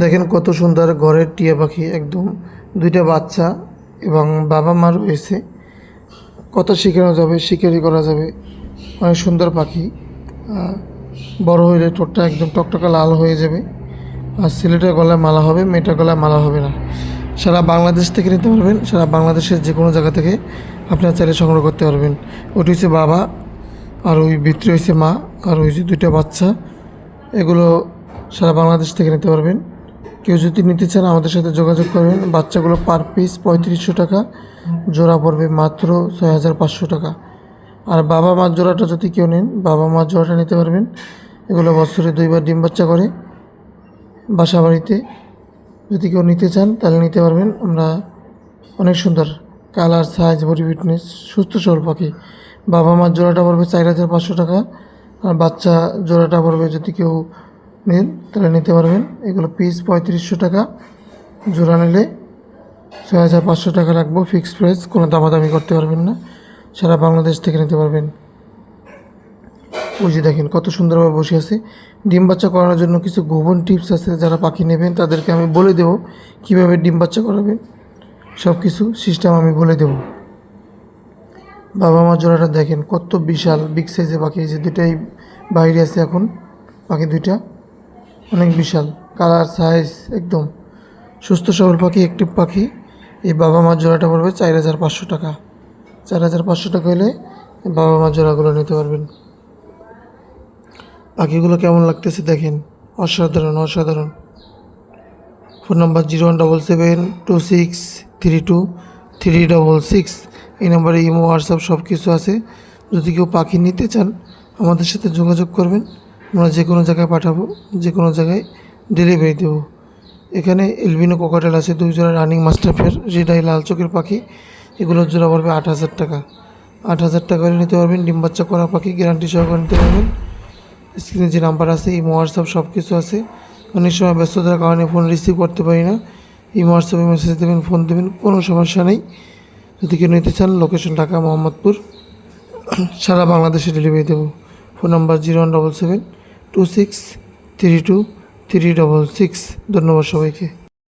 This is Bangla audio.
দেখেন কত সুন্দর ঘরের টিয়া পাখি, একদম দুইটা বাচ্চা এবং বাবা মা রয়েছে। কত শেখানো যাবে, শিকারি করা যাবে। অনেক সুন্দর পাখি। বড় হইলে ঠোঁটটা একদম টকটকা লাল হয়ে যাবে। আর ছেলেটার গলায় মালা হবে, মেয়েটার গলায় মালা হবে না। সারা বাংলাদেশ থেকে নিতে পারবেন, সারা বাংলাদেশের যে কোনো জায়গা থেকে আপনারা চাইলে সংগ্রহ করতে পারবেন। ওটি হচ্ছে বাবা, আর ওই ভিতরে হয়েছে মা, আর ওই যে দুইটা বাচ্চা। এগুলো সারা বাংলাদেশ থেকে নিতে পারবেন। কেউ যদি নিতে চান আমাদের সাথে যোগাযোগ করবেন। বাচ্চাগুলো পার পিস পঁয়ত্রিশশো টাকা, জোড়া পড়বে মাত্র ছয় হাজার পাঁচশো টাকা। আর বাবা মার জোড়াটা যদি কেউ নেন, বাবা মার জোড়াটা নিতে পারবেন। এগুলো বছরে দুইবার ডিম বাচ্চা করে বাসা বাড়িতে যদি কেউ নিতে চান, তাহলে নিতে পারবেন। আমরা অনেক সুন্দর কালার সাইজ বডি ফিটনেস সুস্থ সবল পাখি। বাবা মার জোড়াটা পড়বে চার হাজার পাঁচশো টাকা। আর বাচ্চা জোড়াটা পড়বে যদি কেউ নেন, তাহলে নিতে পারবেন। এগুলো পিস পঁয়ত্রিশশো টাকা। জোড়া নিলে ছয় হাজার পাঁচশো টাকা রাখব ফিক্সড প্রাইস কোনো দামাদামি করতে পারবেন না। সারা বাংলাদেশ থেকে নিতে পারবেন। যে দেখেন, কত সুন্দরভাবে বসে আছে। ডিম বাচ্চা করানোর জন্য কিছু গোপন টিপস আছে, যারা পাখি নেবেন, তাদেরকে আমি বলে দেবো কীভাবে ডিম বাচ্চা করাবেন। সব কিছু সিস্টেম আমি বলে দেবো। বাবা মা জোড়াটা দেখেন, কত বিশাল বিগ সাইজের পাখি। যে দুটাই বাইরে আছে এখন, পাখি দুইটা। অনেক বিশাল, কালার সাইজ একদম। সুস্থ সবল পাখি একটি পাখি। এই বাবা মার জোড়াটা পড়বে চার হাজার পাঁচশো টাকা। চার হাজার পাঁচশো টাকা হলে বাবা মার জোড়াগুলো নিতে পারবেন। পাখিগুলো কেমন লাগতেছে দেখেন। অসাধারণ অসাধারণ। Phone number zero one double seven two six three two three double six. এই নাম্বারে ইমো, হোয়াটসঅ্যাপ সব কিছু আছে। যদি কেউ পাখি নিতে চান, আমাদের সাথে যোগাযোগ করবেন। আমরা যে কোনো জায়গায় পাঠাবো, যে কোনো জায়গায় ডেলিভারি দেবো। এখানে এলবিনো কোকাটেল আছে দুই জোড়া রানিং মাস্টারফের রেডাই লাল চোখের পাখি, এগুলোর জোড়া পড়বে আট হাজার টাকা। আট হাজার টাকা করে নিতে পারবেন, ডিম বাচ্চা করা পাখি গ্যারান্টি সহকারে নিতে পারবেন। স্ক্রিনে যে নাম্বার আছে এই হোয়াটসঅ্যাপ সব কিছু আছে। অনেক সময় ব্যস্ততার কারণে ফোন রিসিভ করতে পারি না। এই হোয়াটসঅ্যাপে মেসেজ দেবেন ফোন দেবেন, কোনো সমস্যা নেই। যদি কেউ নিতে চান লোকেশন ঢাকা, মোহাম্মদপুর, সারা বাংলাদেশে ডেলিভারি দেবো। Phone number zero one double seven two six three two three double six ধন্যবাদ সবাইকে।